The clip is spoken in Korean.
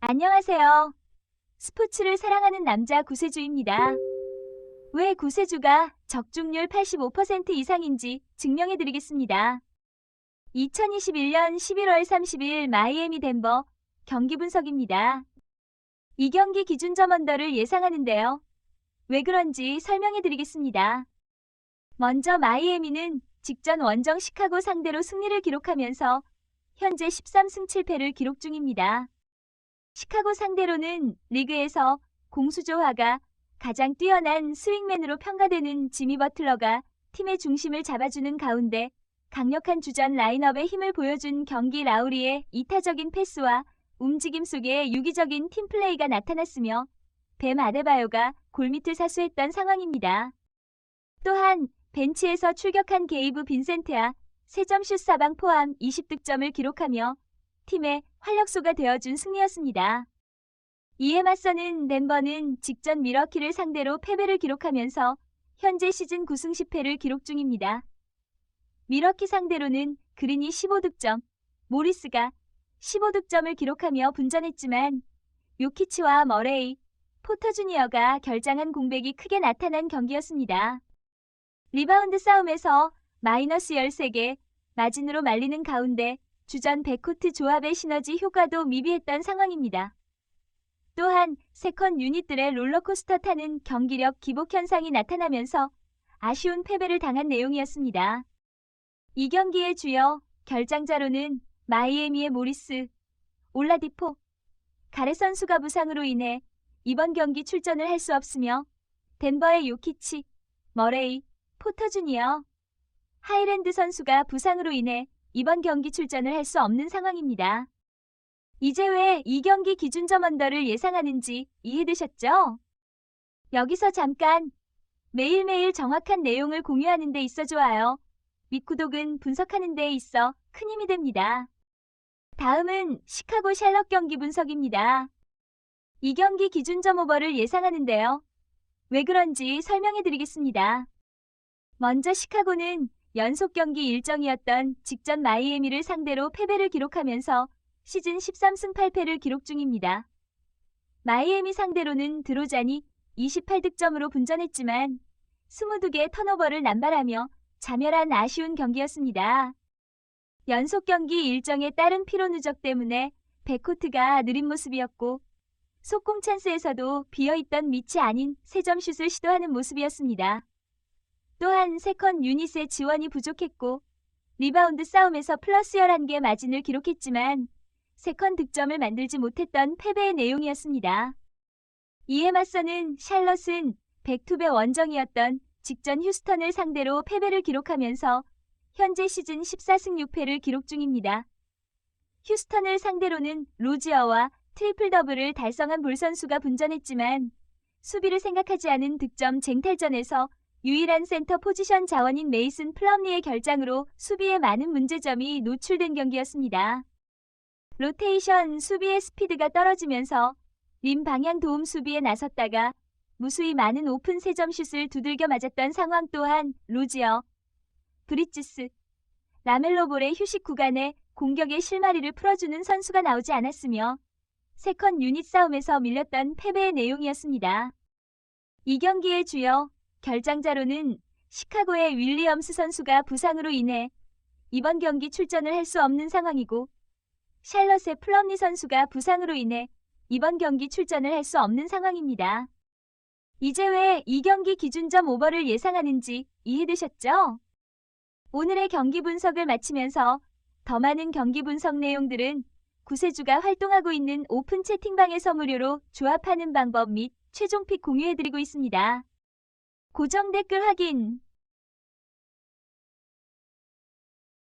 안녕하세요. 스포츠를 사랑하는 남자 구세주입니다. 왜 구세주가 적중률 85% 이상인지 증명해 드리겠습니다. 2021년 11월 30일 마이애미 덴버 경기 분석입니다. 이 경기 기준점 언더를 예상하는데요. 왜 그런지 설명해 드리겠습니다. 먼저 마이애미는 직전 원정 시카고 상대로 승리를 기록하면서 현재 13승 7패를 기록 중입니다. 시카고 상대로는 리그에서 공수조화가 가장 뛰어난 스윙맨으로 평가되는 지미 버틀러가 팀의 중심을 잡아주는 가운데 강력한 주전 라인업의 힘을 보여준 경기 라우리의 이타적인 패스와 움직임 속에 유기적인 팀플레이가 나타났으며 뱀 아데바요가 골밑을 사수했던 상황입니다. 또한 벤치에서 출격한 게이브 빈센트와 3점 슛 사방 포함 20득점을 기록하며 팀의 활력소가 되어준 승리였습니다. 이에 맞서는 덴버는 직전 미러키를 상대로 패배를 기록하면서 현재 시즌 9승 10패를 기록 중입니다. 미러키 상대로는 그린이 15득점, 모리스가 15득점을 기록하며 분전했지만 요키치와 머레이, 포터 주니어가 결장한 공백이 크게 나타난 경기였습니다. 리바운드 싸움에서 마이너스 13개, 마진으로 말리는 가운데 주전 백코트 조합의 시너지 효과도 미비했던 상황입니다. 또한 세컨 유닛들의 롤러코스터 타는 경기력 기복 현상이 나타나면서 아쉬운 패배를 당한 내용이었습니다. 이 경기의 주요 결장자로는 마이애미의 모리스, 올라디포, 가레 선수가 부상으로 인해 이번 경기 출전을 할 수 없으며 덴버의 요키치, 머레이, 포터 주니어, 하이랜드 선수가 부상으로 인해 이번 경기 출전을 할 수 없는 상황입니다. 이제 왜 이 경기 기준점 언더를 예상하는지 이해되셨죠? 여기서 잠깐 매일매일 정확한 내용을 공유하는 데 있어 좋아요. 및 구독은 분석하는 데 있어 큰 힘이 됩니다. 다음은 시카고 샬럿 경기 분석입니다. 이 경기 기준점 오버를 예상하는데요. 왜 그런지 설명해 드리겠습니다. 먼저 시카고는 연속 경기 일정이었던 직전 마이애미를 상대로 패배를 기록하면서 시즌 13승 8패를 기록 중입니다. 마이애미 상대로는 드로잔이 28득점으로 분전했지만 22개 턴오버를 남발하며 자멸한 아쉬운 경기였습니다. 연속 경기 일정에 따른 피로 누적 때문에 백코트가 느린 모습이었고 속공 찬스에서도 비어있던 밑이 아닌 3점 슛을 시도하는 모습이었습니다. 또한 세컨 유닛의 지원이 부족했고 리바운드 싸움에서 플러스 11개 마진을 기록했지만 세컨 득점을 만들지 못했던 패배의 내용이었습니다. 이에 맞서는 샬럿은 백투배 원정이었던 직전 휴스턴을 상대로 패배를 기록하면서 현재 시즌 14승 6패를 기록 중입니다. 휴스턴을 상대로는 로지어와 트리플 더블을 달성한 볼 선수가 분전했지만 수비를 생각하지 않은 득점 쟁탈전에서 유일한 센터 포지션 자원인 메이슨 플럼리의 결장으로 수비에 많은 문제점이 노출된 경기였습니다. 로테이션 수비의 스피드가 떨어지면서 림 방향 도움 수비에 나섰다가 무수히 많은 오픈 세점 슛을 두들겨 맞았던 상황 또한 로지어, 브리지스, 라멜로볼의 휴식 구간에 공격의 실마리를 풀어주는 선수가 나오지 않았으며 세컨 유닛 싸움에서 밀렸던 패배의 내용이었습니다. 이 경기의 주요 결장자로는 시카고의 윌리엄스 선수가 부상으로 인해 이번 경기 출전을 할 수 없는 상황이고 샬럿의 플럼리 선수가 부상으로 인해 이번 경기 출전을 할 수 없는 상황입니다. 이제 왜 이 경기 기준점 오버를 예상하는지 이해되셨죠? 오늘의 경기 분석을 마치면서 더 많은 경기 분석 내용들은 구세주가 활동하고 있는 오픈 채팅방에서 무료로 조합하는 방법 및 최종 픽 공유해드리고 있습니다. 고정 댓글 확인